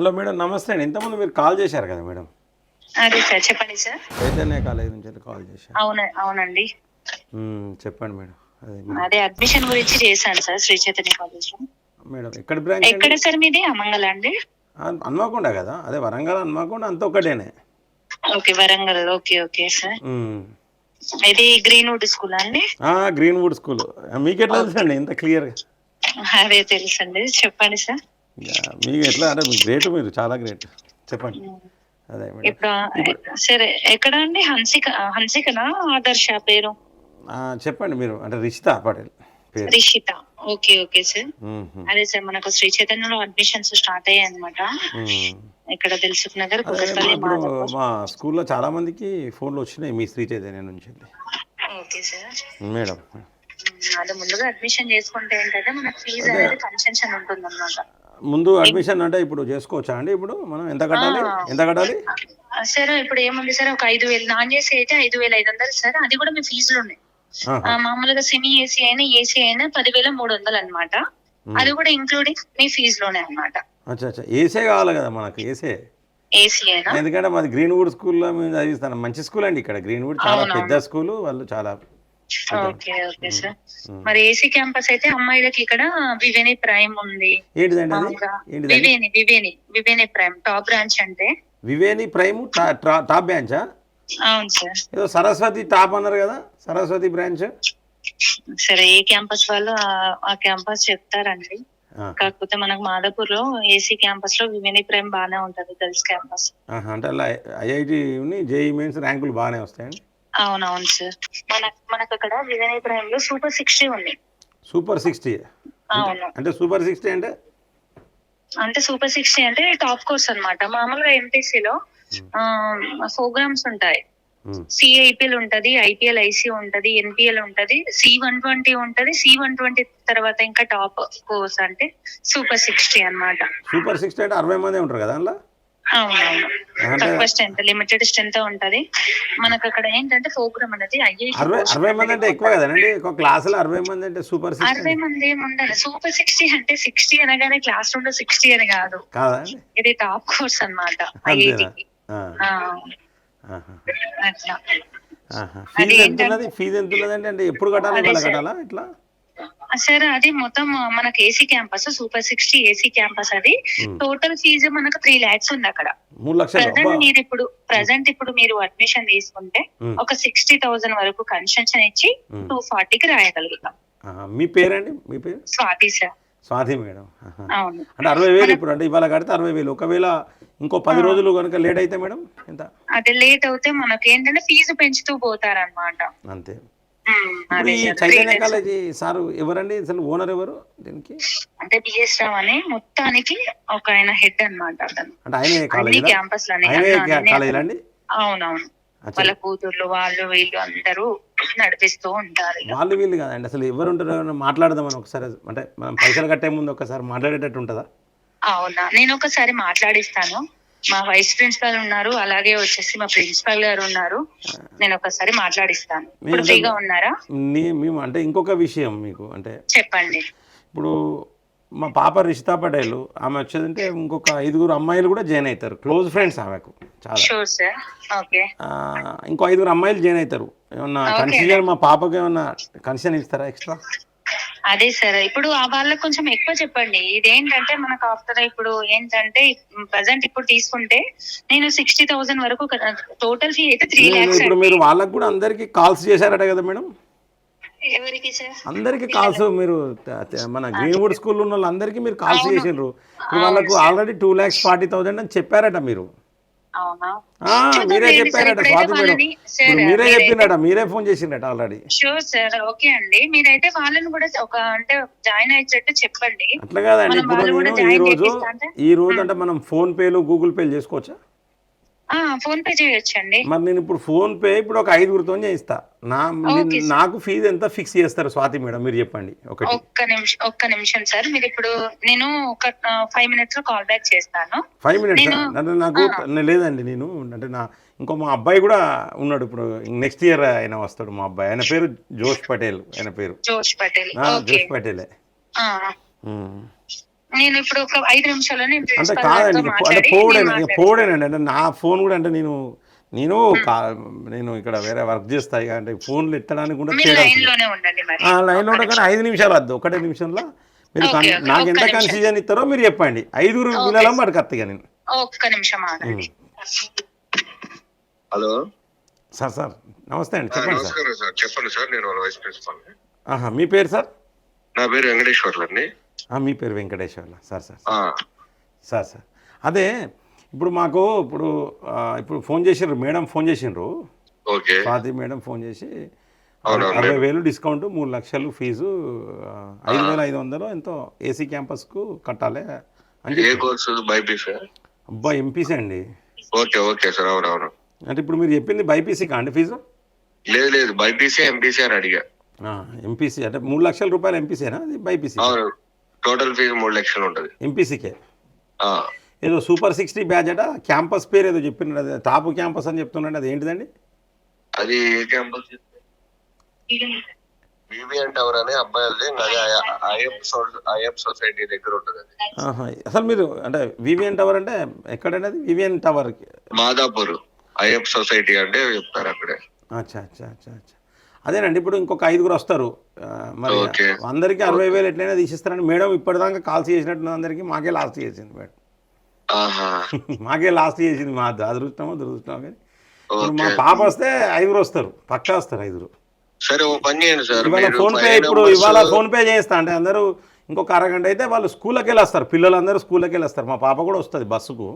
Hello madam నమస్తే అండి. ఇంతకుముందు మీరు కాల్ చేశారు కదా మేడం? అదే సార్ చెప్పండి సార్. చైతన్య కాలేజ్ నుంచి కాల్ చేశారు. అవును అవునండి. చెప్పండి మేడం. అదే అడ్మిషన్ గురించి చేశాను సార్ శ్రీ చైతన్య కాలేజ్లో మేడం ఎక్కడ బ్రాంచ్ ఎక్కడ సార్ మీది? అమంగళ అండి. హన్మకొండ కదా? అదే వరంగల్ హన్మకొండ అంత ఒకటేనే okay Warangal. Okay okay sir. ఇది గ్రీన్వుడ్ స్కూల్ అండి? ఆ, గ్రీన్ వుడ్ స్కూల్ మీకు ఎట్లా తెలుసండి ఇంత క్లియర్గా? అదే తెలుసండి. చెప్పండి సార్. మీకు ఎట్లా అంటే గ్రేట్ మీరు చాలా గ్రేట్ చెప్పండి. అదే ఇప్పుడు సరే ఎక్కడ అండి? హన్సిక హన్సికనా? ఆదర్శ పేరు? చెప్పండి మీరు అంటే Rishita Patel Rishita. Okay okay sir. అదే సార్ మనకు శ్రీ చైతన్యలో అడ్మిషన్స్ స్టార్ట్ అయ్యాయి అనమాట. ఇక్కడ తెలుసుకు నగర్ మా స్కూల్లో చాలా మందికి ఫోన్లు వచ్చినాయి మీ శ్రీ చైతన్య నుంచి. Okay sir. మేడం. అది ముందుగా అడ్మిషన్ చేసుకుంటే ఏంటంటే మనకు ఫీజు అనేది కన్సెషన్ ఉంటుంది అనమాట ముందు అడ్మిషన్ అంటే ఇప్పుడు చేసుకోవచ్చా అండి ఇప్పుడు మనం? ఎంత కట్టాలి? ఎంత కట్టాలి? సార్ ఇప్పుడు ఏముంది సార్ ఒక ఐదు వేలు నాన్ ఏసీ అయితే ఐదు వేల ఐదు వందలు సార్. అది కూడా మీ ఫీజులు ఉన్నాయి. మామూలుగా సెమీ ఏసీ అయినా ఏసీ అయినా పదివేల మూడు వందలు అనమాట అది కూడా ఇంక్లూడింగ్ మీ ఫీజులోనే అనమాట అచ్చా అచ్చా. ఏసే కావాలి కదా మనకు ఏసే ఎందుకంటే మాది గ్రీన్వుడ్ స్కూల్లో మేము చదివిస్తాను. మంచి స్కూల్ అండి ఇక్కడ. గ్రీన్వుడ్ చాలా పెద్ద స్కూల్ వాళ్ళు చాలా ఓకే ఓకే సార్. మరి ఏసీ క్యాంపస్ అయితే అమ్మాయిలకి ఇక్కడ వివేని ప్రైమ్ ఉంది. ఏంటిదండి VVN VVN VVN prime top branch అంటే. వివేని ప్రైమ్ టాప్ బ్రాంచా? అవును సార్. ఏదో సరస్వతి టాప్ అన్నారు కదా సరస్వతి బ్రాంచ్? సరే ఏ క్యాంపస్ వాళ్ళు ఆ- క్యాంపస్ చెప్తారండి. కాకపోతే మనకు మాదాపూర్లో ఏసీ క్యాంపస్లో వివేని ప్రైమ్ బాగానే ఉంటది గర్ల్స్ క్యాంపస్. అంటే అలా ఐఐటి జేఈ మెయిన్స్ ర్యాంకులు బాగానే వస్తాయండి? అవునవును సార్. మన మనకు అక్కడ లో సూపర్ సిక్స్టీ ఉంది. సూపర్ సిక్స్టీ అవును. అంటే సూపర్ సిక్స్టీ అంటే? అంటే సూపర్ సిక్స్టీ అంటే టాప్ కోర్స్ అన్నమాట. మామూలుగా ఎంపీసీ లో ప్రోగ్రామ్స్ ఉంటాయి. సిఐపిఎల్ ఉంటది ఐపీఎల్ ఐసీ ఉంటది ఎన్పిఎల్ ఉంటది సి వన్ ట్వంటీ ఉంటది సి వన్ ట్వంటీ తర్వాత ఇంకా టాప్ కోర్స్ అంటే సూపర్ సిక్స్టీ అన్నమాట. సూపర్ సిక్స్టీ అంటే అరవై మంది ఉంటారు కదా అందులో? తక్కువ స్ట్రెంత్ లిమిటెడ్ స్ట్రెంత్ ఉంటది. మనకు అక్కడ ఏంటంటే ప్రోగ్రామ్ అనేది అరవై మంది అంటే ఎక్కువ కదండి ఒక క్లాసులో అరవై మంది అంటే సూపర్ అరవై మంది ఉండాలి సూపర్ సిక్స్టీ అంటే సిక్స్టీ అనగానే క్లాస్ రూమ్లో సిక్స్టీ అని కాదు. ఇది టాప్ కోర్స్ అన్నమాట అంతేనా? ఐఐటికి. ఫీజు ఎంత ఉన్నది ఫీజు ఎంత ఉన్నదండి అంటే ఎప్పుడు కట్టాలి? కట్టాలా ఇట్లా? సార్ అది మొత్తం మనకి AC campus super sixty AC campus అది. Hmm. టోటల్ ఫీజు మనకు త్రీ లాక్స్ ఉంది అక్కడ. ప్రజెంట్ మీరు ఇప్పుడు ప్రజెంట్ ఇప్పుడు మీరు అడ్మిషన్ తీసుకుంటే Hmm. ఒక సిక్స్టీ థౌసండ్ వరకు కన్సెషన్ ఇచ్చి Hmm. టూ ఫార్టీకి రాయగలుగుతాం. మీ పేరండి? మీ పేరు? స్వాతి సార్. స్వాతి మేడం. అంటే అరవై వేలు ఇప్పుడు అంటే ఇవాళ కడితే అరవై వేలు. ఒకవేళ ఇంకో పది రోజులు కనుక లేట్ అయితే మేడం ఎంత? అది లేట్ అవుతే మనకి ఏంటంటే ఫీజు పెంచుతూ పోతారన్నమాట. అంతే. Hmm, ఇప్పుడు ఈ చైతన్య కాలేజీ సార్ ఎవరండి? అసలు ఓనర్ ఎవరు దీనికి? అంటే బిఎస్ రావు అని మొత్తానికి ఒక ఆయన హెడ్ అన్నమాట అతను. అంటే ఆయనే కాలేజీ క్యాంపస్ కాలేజీ అండి అవునవును. వాళ్ళ కూతుర్లు వాళ్ళు వీళ్ళు అందరూ నడిపిస్తూ ఉంటారు. వాళ్ళు వీళ్ళు కాదండి. అసలు ఎవరు ఉంటారో మాట్లాడదామని ఒకసారి. అంటే మనం పైసలు కట్టే ముందు ఒకసారి మాట్లాడేటట్టు ఉంటుందా? అవునా? నేను ఒకసారి మాట్లాడిస్తాను. మా వైస్ ప్రిన్సిపల్ ఉన్నారు అలాగే వచ్చేసి మా ప్రిన్సిపల్ గారు ఉన్నారు. నేను ఒకసారి మాట్లాడిస్తాను. ఇప్పుడు ఫ్రీగా ఉన్నారా? మేము అంటే ఇంకొక విషయం మీకు అంటే చెప్పండి. ఇప్పుడు మా పాప రిషితా పటేల్ ఆమె వచ్చేదంటే ఇంకొక ఐదుగురు అమ్మాయిలు కూడా జాయిన్ అవుతారు. క్లోజ్ ఫ్రెండ్స్ ఆమెకు చాలా. ఇంకో ఐదుగురు అమ్మాయిలు జాయిన్ అవుతారు. ఏమన్నా. కన్సిజన్ మా పాపకి ఏమన్నా కన్సిజన్ ఇస్తారా ఎక్స్ట్రా? అదే సార్. ఇప్పుడు ఆ వాళ్ళకి కొంచెం ఎక్కువ చెప్పండి. ఇదేంటంటే మనకు ఆఫ్టర్ ఇప్పుడు ఏంటంటే ప్రజెంట్ ఇప్పుడు తీసుకుంటే నేను సిక్స్టీ థౌసండ్ వరకు టోటల్ ఫీ అయితే త్రీ లాక్స్ ఇప్పుడు మీరు వాళ్ళకు కూడా అందరికి కాల్స్ చేశారట కదా మేడం? ఎవరికి సార్? అందరికి కాల్స్ మీరు మన గ్రీన్వుడ్ స్కూల్ ఉన్న వాళ్ళందరికీ మీరు కాల్స్ చేసిండ్రు. వాళ్ళకు already two lakhs forty thousand అని చెప్పారట మీరు. మీరే చెప్పారట స్వాతి మేడం. మీరే చెప్పిండట మీరే ఫోన్ చేసిండట ఆల్రెడీ. షూర్ సార్ ఓకే అండి. మీరైతే వాళ్ళని కూడా ఒక అంటే జాయిన్ అయ్యేటట్టు చెప్పండి. అట్లా కాదండి. ఇప్పుడు నేను ఈ రోజు? ఈ రోజు అంటే మనం ఫోన్ పేలు గూగుల్ పేలు చేసుకోవచ్చా? ఫోన్ పే చేయొచ్చండి. మరి నేను ఇప్పుడు ఫోన్ పే ఇప్పుడు ఒక ఐదుగురితో చేయిస్తా. నా నాకు ఫీజు ఎంత ఫిక్స్ చేస్తారు స్వాతి మేడం? మీరు చెప్పండి. ఒకటి. ఒక్క నిమిషం ఒక్క నిమిషం సార్. మీరు ఇప్పుడు నేను ఒక ఫైవ్ మినిట్స్లో కాల్ బ్యాక్ చేస్తాను. ఫైవ్ మినిట్స్ అంటే నాకు నే- లేదండి నేను. అంటే నా ఇంకో మా అబ్బాయి కూడా ఉన్నాడు ఇప్పుడు. నెక్స్ట్ ఇయర్ ఆయన వస్తాడు మా అబ్బాయి. ఆయన పేరు జోష్ పటేల్. ఆయన పేరు. జోష్ పటేల్. జోష్ పటేలే. నేను ఇప్పుడు ఒక ఐదు నిమిషాల్లో నేను అంటే కాదండి అంటే పోవుడేనండి. పోవుడేనండి నా ఫోన్ కూడా అంటే నేను నేను నేను ఇక్కడ వేరే వర్క్ చేస్తాయి అంటే ఫోన్లు ఎత్తడానికి కూడా లైన్లో ఉండగానే ఐదు నిమిషాలు వద్దు ఒకటే నిమిషంలో మీరు నాకు ఎంత. కన్ఫ్యూజన్ ఇస్తారో మీరు చెప్పండి. ఐదుగురు. పిల్లలం వాడికి కత్తిగా నేను. ఒక్క నిమిషం హలో. సార్ సార్ నమస్తే అండి చెప్పండి సార్. నమస్కారం సార్ చెప్పండి సార్ నేను వైస్ ప్రిన్సిపాల్ ఆహా మీ పేరు సార్? నా పేరు వెంకటేశ్వర్లు అండి. ఆ, మీ పేరు Venkateswarla. Sir sir sir sir. అదే ఇప్పుడు మాకు ఇప్పుడు ఇప్పుడు ఫోన్ చేసిండ్రు మేడం ఫోన్ చేసిండ్రు ఓకే. స్వాతి మేడం ఫోన్ చేసి అరవై. వేలు డిస్కౌంట్ మూడు లక్షలు ఫీజు ఐదు వేల ఐదు వందలు ఎంతో ఏసీ క్యాంపస్కు కట్టాలి బైపీసీ అబ్బా ఎంపీసీ అండి. ఓకే ఓకే సార్ అవునవును. అంటే ఇప్పుడు మీరు చెప్పింది బైపీసీ కాండి ఫీజు? లేదు లేదు బైపీసీ ఎంపీసీ అని అడిగా. ఎంపీసీ అంటే మూడు లక్షల రూపాయలు ఎంపీసీనా? బైపీసీ? టోటల్ ఫీజు మూడు లక్షలు ఉంటుంది. ఎంపీసీకే. ఏదో సూపర్ సిక్స్టీ బ్యాచ్ అట క్యాంపస్ పేరు ఏదో చెప్పినాడు అది టాప్ క్యాంపస్ అని చెప్తున్నాడు అది ఏంటిదండి? అది ఏ క్యాంపస్ వివిఎన్ టవర్ అనే అది ఐఎఫ్ సొసైటీ దగ్గర ఉంటుంది. అసలు మీరు అంటే వివిఎన్ టవర్ అంటే ఎక్కడండి అది? VVN tower Madhapur. IF society అంటే చెప్తారు అక్కడే. అచ్చా అచ్చా అచ్చా అచ్చా. అదేనండి ఇప్పుడు ఇంకొక ఐదుగురు వస్తారు. మరి. అందరికీ అరవై వేలు ఎట్లయినా తీసిస్తారని మేడం ఇప్పటిదాకా కాల్స్ చేసినట్టు అందరికీ మాకే లాస్ట్ చేసింది మేడం. మాకే లాస్ట్ చేసింది మా అదృష్టమో దురదృష్టమో కానీ. ఇప్పుడు మా పాప వస్తే ఐదుగురు వస్తారు. పక్కా వస్తారు ఐదుగురు. సరే ఓ పని చేయండి సార్. ఇవాళ ఫోన్ పే ఇప్పుడు ఇవాళ ఫోన్ పే చేస్తా అంటే అందరూ ఇంకొక అరగంట అయితే వాళ్ళు స్కూల్కి వెళ్ళి వస్తారు పిల్లలందరూ స్కూల్కి వెళ్ళి వస్తారు మా పాప కూడా వస్తుంది బస్సుకు.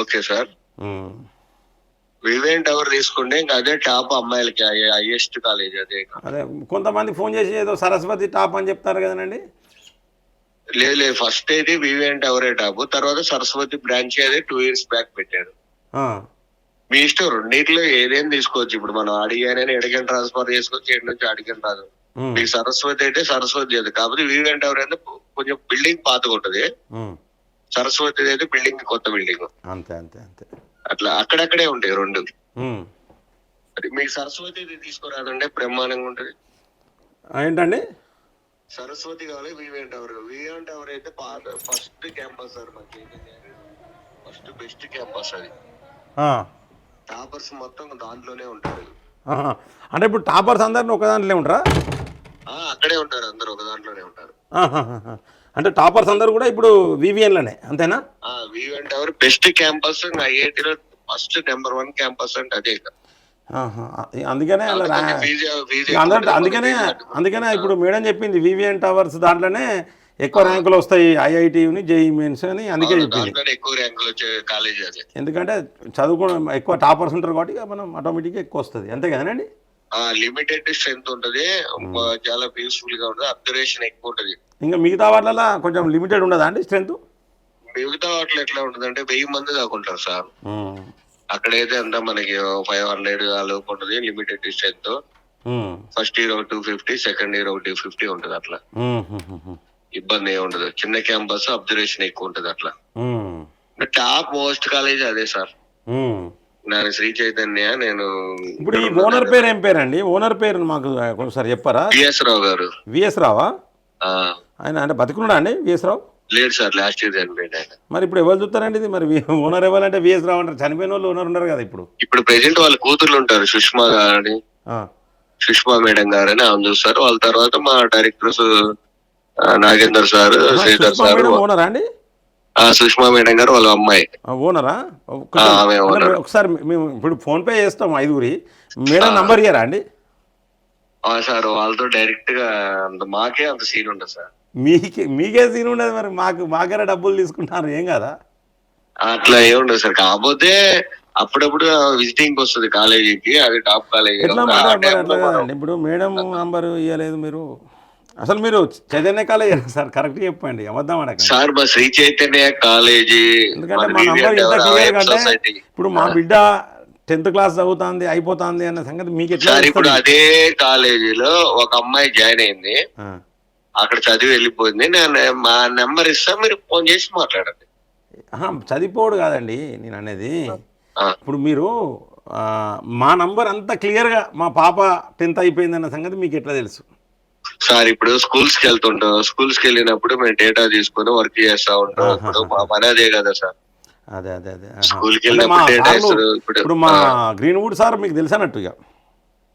Okay sir. వివేన్ టవర్ తీసుకుంటే ఇంకా అదే టాప్ అమ్మాయిలకి హైయెస్ట్ కాలేజ్ అదే అదే కొంతమంది ఫోన్ చేసి ఏదో సరస్వతి టాప్ అని చెప్తారు కదండి? లేదు లేదు ఫస్ట్ అయితే వివేన్ టవరే టాప్ తర్వాత సరస్వతి బ్రాంచ్ అదే టూ ఇయర్స్ బ్యాక్ పెట్టారు. మీ ఇష్టం రెండింటిలో ఏదేం తీసుకోవచ్చు? ఇప్పుడు మనం అడిగానని ఎడికని ట్రాన్స్ఫర్ చేసుకోవచ్చు ఏడు నుంచి అడిగిన రాదు. మీకు సరస్వతి అయితే సరస్వతి అది కాకపోతే వివేన్ టవర్ అయితే కొంచెం బిల్డింగ్ పాతగా ఉంటది. సరస్వతి అయితే బిల్డింగ్ కొత్త బిల్డింగ్ అంతే అంతే అంతే. అట్లా అక్కడక్కడే ఉంటాయి రెండు. మీకు సరస్వతి తీసుకురాదంటే బ్రహ్మాండంగా ఉంటది. ఏంటండి? సరస్వతి కావాలి వివేన్ టవర్ వివేన్ టవర్ అయితే ఫస్ట్ క్యాంపస్ సార్ మనకి ఫస్ట్ బెస్ట్ క్యాంపస్ అది. టాపర్స్ మొత్తం దాంట్లోనే ఉంటారు. అంటే ఇప్పుడు టాపర్స్ అందరిని ఒక దాంట్లో ఉంటారా? అక్కడే ఉంటారు అందరు ఒక దాంట్లోనే ఉంటారు. అంటే టాపర్స్ అందరూ కూడా ఇప్పుడు వివిఎన్లోనే అంతేనా? ఆ వివేన్ టవర్ బెస్ట్ క్యాంపస్ ఐఐటిలో ఫస్ట్ నెంబర్ వన్ క్యాంపస్ అంటే అదే. అందుకనే అందుకని అందుకనే ఇప్పుడు మేడం చెప్పింది వివిఎన్ టవర్స్ దాంట్లోనే ఎక్కువ ర్యాంకులు వస్తాయి ఐఐటిని జేఈ మెయిన్స్ అని అందుకే చెప్పింది. ఎక్కువ ర్యాంకులు వచ్చే కాలేజ్ ఎందుకంటే చదువుకోవడం ఎక్కువ టాపర్స్ ఉంటారు కాబట్టి మనం ఆటోమేటిక్గా ఎక్కువ వస్తుంది. అంతే కదండి లిమిటెడ్ స్ట్రెంత్ ఉంటది. చాలా పీస్ఫుల్గా ఉంటది. అబ్జర్వేషన్ ఎక్కువ ఉంటది. ఇంకా మిగతా వాళ్ళలో కొంచెం లిమిటెడ్ ఉండదా అండి స్ట్రెంత్ మిగతా వాటిలో ఎట్లా ఉంటది అంటే వెయ్యి మంది దాకుంటారు సార్. అక్కడైతే అంతా మనకి ఫైవ్ హండ్రెడ్ లోపు ఉంటుంది లిమిటెడ్ స్ట్రెంత్ ఫస్ట్ ఇయర్ ఒక టూ ఫిఫ్టీ సెకండ్ ఇయర్ ఒక టూ ఫిఫ్టీ ఉంటది అట్లా. ఇబ్బంది ఏమి ఉండదు. చిన్న క్యాంపస్ అబ్జర్వేషన్ ఎక్కువ ఉంటది అట్లా. టాప్ మోస్ట్ కాలేజ్ అదే సార్. నేను శ్రీ చైతన్య నేను ఇప్పుడు ఈ ఓనర్ పేరు ఏం పేరు అండి ఓనర్ పేరు మాకు ఒకసారి చెప్పారా? బిఎస్ రావు గారు. విఎస్ రావా? ఆ, ఆయన అంటే బతుకున్నాడా అండి విఎస్ రావు లేడు సార్ లాస్ట్ ఇయర్ చనిపోయింది ఆయన. మరి ఇప్పుడు ఎవరు చూస్తారండి ఇది? మరి ఓనర్ ఇవ్వాలంటే విఎస్ రావు అంటారు. చనిపోయిన వాళ్ళు ఓనర్ ఉన్నారు కదా ఇప్పుడు. ఇప్పుడు ప్రెసెంట్ వాళ్ళ కూతుర్లు ఉంటారు సుష్మా గారని. సుష్మా మేడం గారని ఆమె చూస్తారు. వాళ్ళ తర్వాత మా directors Nagender sir Sridhar sir ఓనరా అండి? ఆ, సుష్మా మేడం గారు వాళ్ళ అమ్మాయి. ఓనరా ఒకసారి మేము ఇప్పుడు ఫోన్ పే చేస్తాం ఐదుగురి. మేడం నంబర్ ఇయ్యరా అండి? ఆ, సార్ వాళ్ళతో డైరెక్ట్గా మాకే అంత సీన్ ఉండదు సార్. మీకే మీకే సీన్ ఉండదు మరి. మాకు మాకనే డబ్బులు తీసుకుంటారు ఏం కదా? అట్లా ఏం ఉండదు సార్. కాకపోతే అప్పుడప్పుడు విజిటింగ్ వస్తుంది కాలేజీకి అది టాప్ కాలేజీ ఇప్పుడు మేడం నంబర్ ఇవ్వలేదు మీరు. అసలు మీరు చైతన్య కాలేజ్ సార్ కరెక్ట్ చెప్పండి. అబద్ధం సార్ మా శ్రీ చైతన్య కాలేజీ ఇప్పుడు మా బిడ్డ టెన్త్ క్లాస్ చదువుతుంది అయిపోతుంది అన్న సంగతి మీకు ఇప్పుడు? అదే కాలేజీలో ఒక అమ్మాయి జాయిన్ అయింది. అక్కడ చదివి వెళ్ళిపోయింది. నేను మా నెంబర్ ఇస్తా మీరు ఫోన్ చేసి మాట్లాడండి. ఆహా, చదివిపోడు కాదండి నేను అనేది. ఇప్పుడు మీరు మా నంబర్ అంత క్లియర్గా మా పాప టెన్త్ అయిపోయింది అన్న సంగతి మీకు ఎట్లా తెలుసు? సార్ ఇప్పుడు స్కూల్స్కి వెళ్తుంటాం. స్కూల్స్కి వెళ్ళినప్పుడు మేము డేటా తీసుకొని వర్క్ చేస్తా ఉంటాం. ఆహా. ఇప్పుడు మా పని అదే కదా సార్. అదే అదే అదే. స్కూల్కి వెళ్ళినప్పుడు డేటా ఇస్తారు. ఇప్పుడు మా గ్రీన్ వుడ్ సార్ మీకు తెలుసన్నట్టు ఇక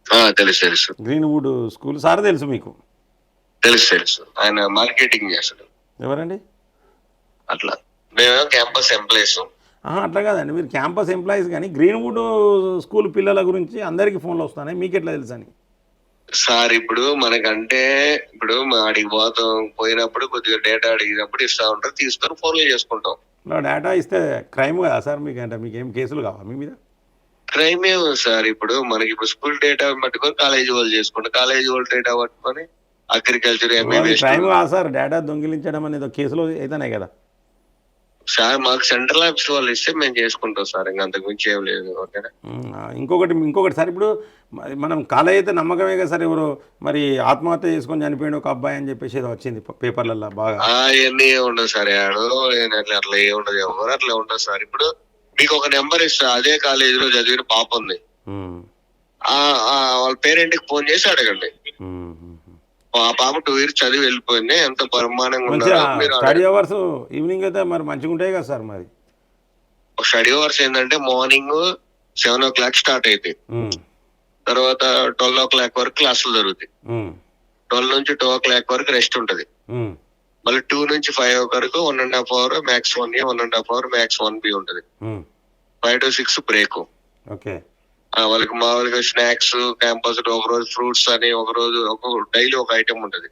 ఆ, తెలుసు తెలుసు. గ్రీన్ వుడ్ స్కూల్ సార్ తెలుసు మీకు? తెలుసు తెలుసు. ఆయన మార్కెటింగ్ చేస్తాడు. ఎవరండి? అట్లా. మేము క్యాంపస్ ఎంప్లాయీస్ అట్లా కాదండి. మీరు క్యాంపస్ ఎంప్లాయీస్ కానీ గ్రీన్ వుడ్ స్కూల్ పిల్లల గురించి అందరికీ ఫోన్లు వస్తున్నాయి. మీకు ఎట్లా తెలుసు అని? సార్ ఇప్పుడు మనకంటే ఇప్పుడు మా అడిగి పోతాం పోయినప్పుడు కొద్దిగా డేటా అడిగినప్పుడు ఇస్తా ఉంటారు తీసుకొని ఫోన్లు చేసుకుంటాం. డేటా ఇస్తే క్రైమ్ కదా సార్ మీకు అంటే మీకు ఏం కేసులు కావా మీ మీద? క్రైమ్ ఏమో సార్. ఇప్పుడు మనకి ఇప్పుడు స్కూల్ డేటా పట్టుకొని కాలేజీ వాళ్ళు చేసుకుంటాం కాలేజీ వాళ్ళు డేటా పట్టుకొని అగ్రికల్చర్ క్రైమ్ సార్ డేటా దొంగిలించడం అనేది కేసులో అయితేనే కదా. సార్ మాకు సెంట్రల్ ఆఫీస్ వాళ్ళు ఇస్తే మేము చేసుకుంటాం సార్. ఇంకా అంతకు మించి ఏం లేదు ఓకేనా? ఇంకొకటి ఇంకొకటి సార్ ఇప్పుడు మనం కాలేజ్ అయితే నమ్మకమే కదా సార్ ఎవరు? మరి ఆత్మహత్య చేసుకొని చనిపోయిన ఒక అబ్బాయి అని చెప్పేసి ఏదో వచ్చింది పేపర్లలో బాగా. అవన్నీ ఉండదు సార్. ఆడు అట్లా అట్లా ఏం ఉండదు. ఎవరు అట్లా ఉండదు సార్. ఇప్పుడు మీకు ఒక నెంబర్ ఇస్తా. అదే కాలేజీలో చదివిన పాప ఉంది. ఉమ్, ఆ ఆ వాళ్ళ పేరెంట్కి ఫోన్ చేసి అడగండి. ఆ పాప టూ ఇయర్స్ చదివి వెళ్ళిపోయింది. ఎంత పరిమాణంగా స్టడీ అవర్స్ ఈవినింగ్ అయితే మరి మంచిగా ఉంటాయి కదా సార్ మరి? స్టడీ అవర్స్ ఏంటంటే morning seven o'clock start um, తర్వాత ట్వెల్వ్ ఓ క్లాక్ వరకు క్లాసులు జరుగుతాయి. ట్వెల్వ్ నుంచి టూ ఓ క్లాక్ వరకు రెస్ట్ ఉంటది. మళ్ళీ టూ నుంచి ఫైవ్ వరకు one and half hour max one A one and half hour max one B ఉంటది. Five to six break okay. వాళ్ళకి మామూలుగా స్నాక్స్ క్యాంపస్ ఒక రోజు ఫ్రూట్స్ అని ఒక రోజు ఒక డైలీ ఒక ఐటమ్ ఉంటది.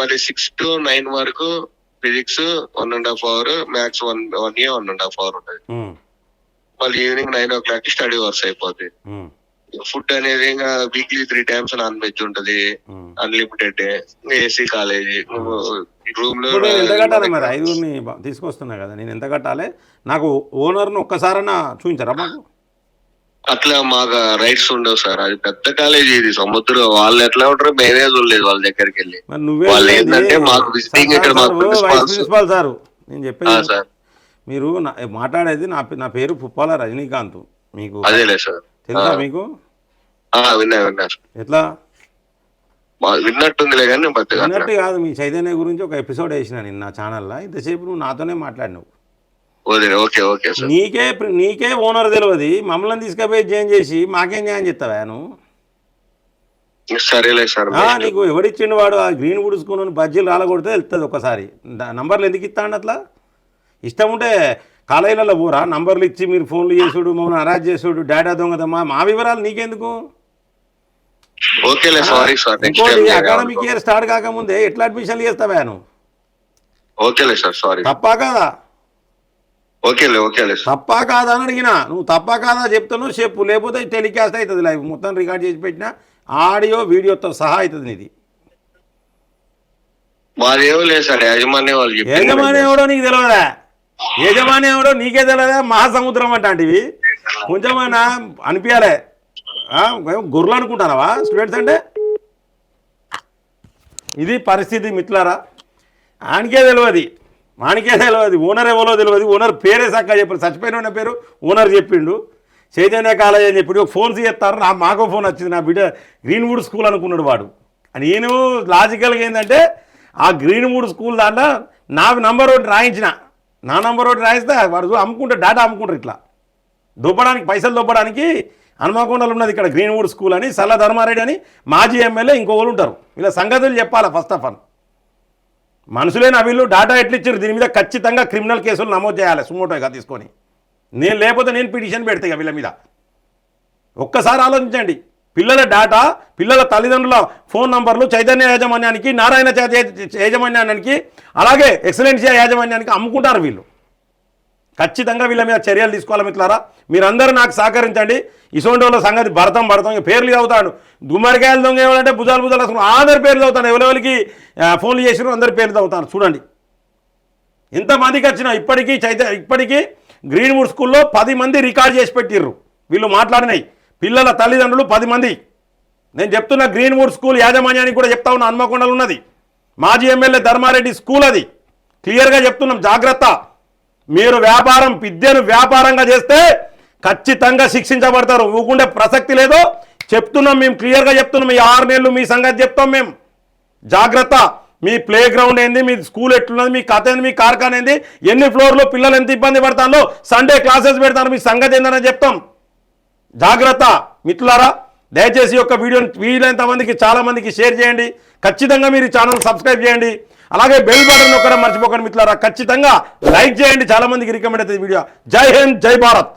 మళ్ళీ సిక్స్ టు నైన్ వరకు physics one and half hour maths one one year one and half hour ఉంటది. మళ్ళీ evening nine o'clock study hours um, food అనేది ఇంకా weekly three times non veg ఉంటది. అన్లిమిటెడ్ ఏసీ కాలేజీ రూమ్లో ఎంత కట్టాలి మరి ఐదుగురిని తీసుకొస్తున్నా కదా నేను ఎంత కట్టాలి? నాకు ఓనర్ను ఒక్కసారన్నా చూపించారా మాకు? అట్లా మాకు రైట్స్ ఉండవు సార్. అది పెద్ద కాలేజీ ఇది. సముద్రం. వాళ్ళు ఎట్లా ఉంటారో మేమే చూడలేదు వాళ్ళ దగ్గరికి వెళ్ళి. వాళ్ళు? ఏంటంటే మాకు సార్, ఇక్కడ మాకు. ప్రిన్సిపాల్ సారు నేను చెప్పేది సార్. మీరు మాట్లాడేది నా నా పేరు పుప్పాల రజనీకాంత్. మీకు అదేలే సార్. తెలుసా. మీకు? విన్నా విన్నారు ఎట్లా? విన్నట్టుందిలే కానీ. అన్నట్టు కాదు మీ చైతన్య గురించి ఒక ఎపిసోడ్ వేసిన నేను నా ఛానల్లో. ఇంతసేపు నువ్వు నాతోనే మాట్లాడినావు వదిలే ఓకే ఓకే సార్ నీకే నీకే ఓనర్ తెలియదు మమ్మల్ని తీసుకుపోయి జాయిన్ చేసి మాకేం జాయిన్ చేస్తావా నువ్వు? సరేలే సార్ నీకు ఎవడిచ్చిండు వాడు? ఆ గ్రీన్ వుడ్ స్కూల్ బజ్జీలు రాలగొడితే వెళ్తుంది ఒకసారి. నంబర్లు ఎందుకు ఇస్తాండి అట్లా? ఇష్టం ఉంటే కాలేజీలలో పోరా. నంబర్లు ఇచ్చి మీరు ఫోన్లు చేసుడు మమ్మల్ని అరాజ్ చేసుడు డేటా దొంగతమ్మా మా వివరాలు నీకెందుకు? ఇంకోటి అకాడమిక్ ఇయర్ స్టార్ట్ కాకముందే ఎట్లా అడ్మిషన్లు చేస్తావా నువ్వు? ఓకేలే సార్ సారీ. తప్పా కాదా? ఓకేలే ఓకేలే. తప్పా కాదా అని అడిగినా. నువ్వు తప్పా కాదా చెప్తున్నావు చెప్పు. లేకపోతే టెలికాస్ట్ అవుతుంది లైవ్. మొత్తం రికార్డ్ చేసి పెట్టినా ఆడియో వీడియోతో సహా అవుతుంది నీది చెప్పింది. యజమాని ఎవడో నీకు తెలియదా యజమాని ఎవడో నీకే తెలియదా మహాసముద్రం అంటాంటివి. కొంచెమైనా అనిపించాలే గొర్రెలు అనుకుంటానవా? స్టూడెంట్స్ అంటే? ఇది పరిస్థితి మిత్రులారా. ఆనికే తెలియదు ఆనికే తెలియదు ఓనర్ ఎవరో తెలియదు ఓనర్ పేరే సక్క చెప్పారు చచ్చిపోయిన ఉన్న పేరు ఓనర్ చెప్పిండు. చైతన్య కాలేజ్ అని చెప్పి ఫోన్స్ చేస్తారు. నా మాకో ఫోన్ వచ్చింది. నా బిడ్డ గ్రీన్వుడ్ స్కూల్ అనుకున్నాడు వాడు. అని నేను లాజికల్గా ఏంటంటే ఆ గ్రీన్వుడ్ స్కూల్ దాంట్లో నా నంబర్ ఒకటి రాయించిన. నా నంబర్ ఒకటి రాయిస్తే వాడు అమ్ముకుంటారు డేటా అమ్ముకుంటారు ఇట్లా. దొబ్బడానికి పైసలు దొబ్బడానికి హనుమకొండలు ఉన్నది ఇక్కడ గ్రీన్వుడ్ స్కూల్ అని సల్ల ధర్మారెడ్డి అని మాజీ ఎమ్మెల్యే ఇంకొకరు ఉంటారు. ఇలా సంగతులు చెప్పాలి ఫస్ట్ ఆఫ్ ఆల్? మనుషులేనా వీళ్ళు. డాటా ఎట్లిచ్చారు దీని మీద ఖచ్చితంగా క్రిమినల్ కేసులు నమోదు చేయాలి. సుమోటోగా తీసుకొని. నేను లేకపోతే నేను పిటిషన్ పెడతాయి వీళ్ళ మీద. ఒక్కసారి ఆలోచించండి. పిల్లల డాటా పిల్లల తల్లిదండ్రుల ఫోన్ నంబర్లు చైతన్య యాజమాన్యానికి నారాయణ యాజమాన్యానికి అలాగే ఎక్సలెన్షియా యాజమాన్యానికి అమ్ముకుంటారు వీళ్ళు. ఖచ్చితంగా వీళ్ళ మీద చర్యలు తీసుకోవాలి మిత్రులారా. మీరందరూ నాకు సహకరించండి. ఇసోంటి సంగతి భరతం భరతం. పేర్లు చదువుతాడు. గుమ్మడికాయలు దొంగ ఏమంటే భుజాలు భుజాలు అసలు అందరి పేర్లు చదువుతాను ఎవరెవరికి ఫోన్లు చేసినా అందరి పేర్లు చదువుతాను చూడండి. ఎంతమందికి వచ్చినా ఇప్పటికీ చైత ఇప్పటికీ గ్రీన్వుడ్ స్కూల్లో పది మంది రికార్డ్ చేసి పెట్టిర్రు. వీళ్ళు మాట్లాడినాయి. పిల్లల తల్లిదండ్రులు పది మంది. నేను చెప్తున్న గ్రీన్వుడ్ స్కూల్ యాజమాన్యానికి కూడా చెప్తా ఉన్న హన్మకొండలు ఉన్నది. మాజీ ఎమ్మెల్యే ధర్మారెడ్డి స్కూల్ అది. క్లియర్గా చెప్తున్నాం జాగ్రత్త. మీరు వ్యాపారం విద్యను వ్యాపారంగా చేస్తే ఖచ్చితంగా శిక్షించబడతారు. ఊకుండే ప్రసక్తి లేదు. చెప్తున్నాం మేము క్లియర్గా చెప్తున్నాం. ఈ ఆరు నెలలు మీ సంగతి చెప్తాం మేము. జాగ్రత్త. మీ ప్లే గ్రౌండ్ ఏంది? మీ స్కూల్ ఎట్లున్నది? మీ కథ ఏంది? మీ కార్ఖాన ఏంది? ఎన్ని ఫ్లోర్లో పిల్లలు ఎంత ఇబ్బంది పడతానో సండే క్లాసెస్ పెడతాను మీ సంగతి ఏందని చెప్తాం. జాగ్రత్త. మిత్రులారా దయచేసి యొక్క వీడియోని వీలైనంత మందికి చాలామందికి షేర్ చేయండి. ఖచ్చితంగా మీరు ఛానల్ సబ్స్క్రైబ్ చేయండి. అలాగే బెల్ బటన్ నొక్కడం మర్చిపోకండి మిత్రులారా. ఖచ్చితంగా లైక్ చేయండి. చాలా మందికి రికమెండ్ అవుతుంది వీడియో జై హింద్ జై భారత్.